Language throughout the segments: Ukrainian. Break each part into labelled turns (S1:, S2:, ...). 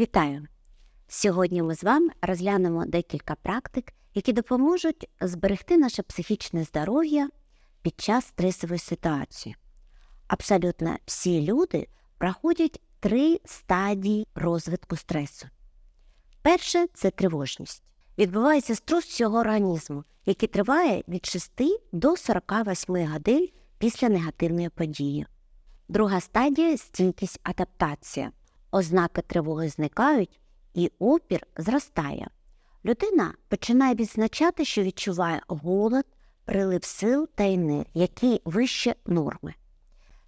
S1: Вітаю! Сьогодні ми з вами розглянемо декілька практик, які допоможуть зберегти наше психічне здоров'я під час стресової ситуації. Абсолютно всі люди проходять три стадії розвитку стресу. Перше це тривожність. Відбувається струс всього організму, який триває від 6 до 48 годин після негативної події. Друга стадія стійкість адаптація. Ознаки тривоги зникають і опір зростає. Людина починає відзначати, що відчуває голод, прилив сил та енергії, які вище норми.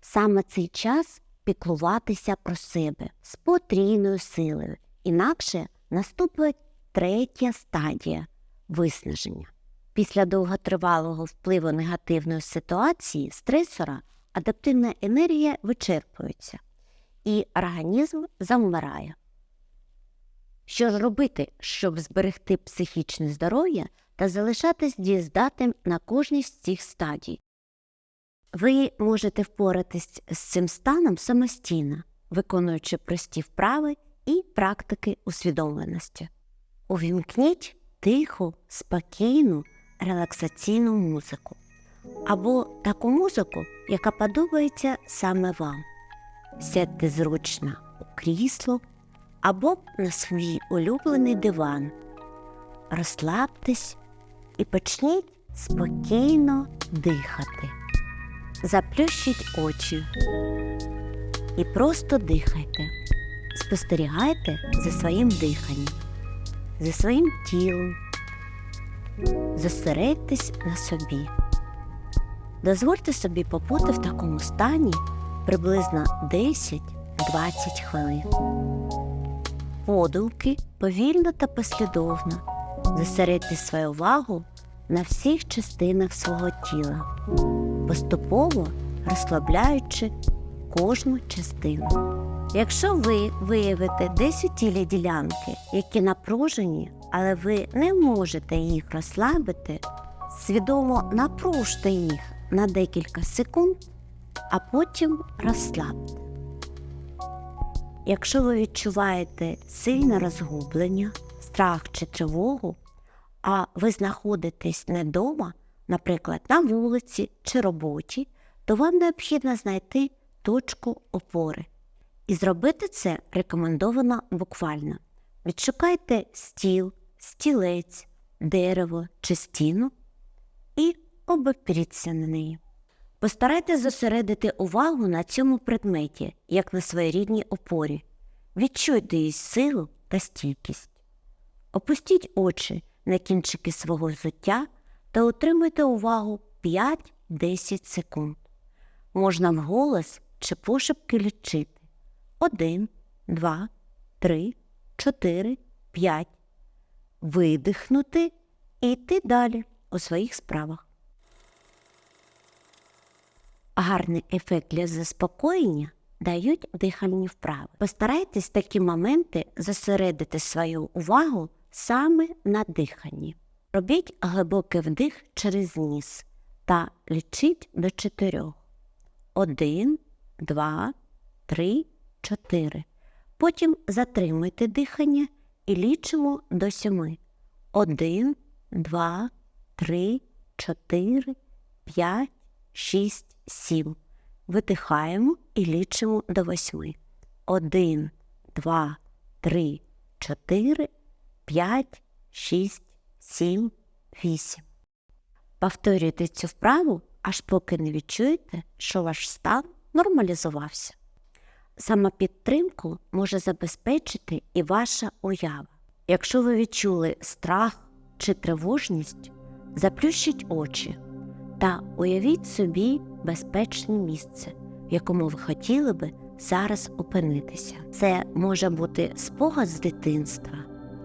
S1: Саме цей час піклуватися про себе з потрійною силою, інакше наступить третя стадія виснаження. Після довготривалого впливу негативної ситуації стресора адаптивна енергія вичерпується і організм завмирає. Що ж робити, щоб зберегти психічне здоров'я та залишатись дієздатним на кожній з цих стадій? Ви можете впоратись з цим станом самостійно, виконуючи прості вправи і практики усвідомленості. Увімкніть тиху, спокійну, релаксаційну музику або таку музику, яка подобається саме вам. Сядьте зручно у крісло або на свій улюблений диван. Розслабтесь і почніть спокійно дихати. Заплющіть очі і просто дихайте. Спостерігайте за своїм диханням, за своїм тілом. Зосередьтесь на собі. Дозвольте собі побути в такому стані приблизно 10-20 хвилин. Подумки повільно та послідовно зосередьте свою увагу на всіх частинах свого тіла, поступово розслабляючи кожну частину. Якщо ви виявите десь у тілі ділянки, які напружені, але ви не можете їх розслабити, свідомо напружте їх на декілька секунд, а потім розслабте. Якщо ви відчуваєте сильне розгублення, страх чи тривогу, а ви знаходитесь не вдома, наприклад, на вулиці чи роботі, то вам необхідно знайти точку опори. І зробити це рекомендовано буквально. Відшукайте стіл, стілець, дерево чи стіну і обопріться на неї. Постарайтесь зосередити увагу на цьому предметі, як на своєрідній опорі. Відчуйте її силу та стійкість. Опустіть очі на кінчики свого взуття та утримуйте увагу 5-10 секунд. Можна вголос чи пошепки лічити 1, 2, 3, 4, 5. Видихнути і йти далі у своїх справах. Гарний ефект для заспокоєння дають дихальні вправи. Постарайтесь в такі моменти зосередити свою увагу саме на диханні. Робіть глибокий вдих через ніс та лічіть до чотирьох. Один, два, три, чотири. Потім затримуйте дихання і лічимо до сьоми. Один, два, три, чотири, п'ять, шість, сім. Видихаємо і лічимо до восьми. Один, два, три, чотири, п'ять, шість, сім, вісім. Повторюйте цю вправу, аж поки не відчуєте, що ваш стан нормалізувався. Самопідтримку може забезпечити і ваша уява. Якщо ви відчули страх чи тривожність, заплющіть очі та уявіть собі безпечне місце, в якому ви хотіли би зараз опинитися. Це може бути спогад з дитинства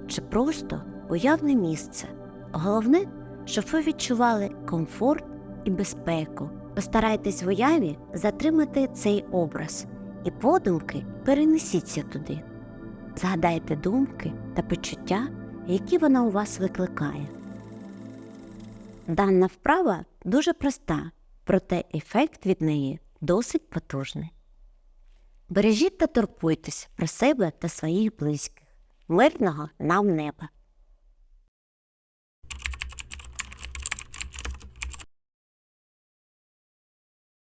S1: чи просто уявне місце. Головне, щоб ви відчували комфорт і безпеку. Постарайтесь в уяві затримати цей образ і подумки перенесіться туди. Згадайте думки та почуття, які вона у вас викликає. Дана вправа дуже проста, проте ефект від неї досить потужний. Бережіть та турбуйтесь про себе та своїх близьких. Мирного нам неба!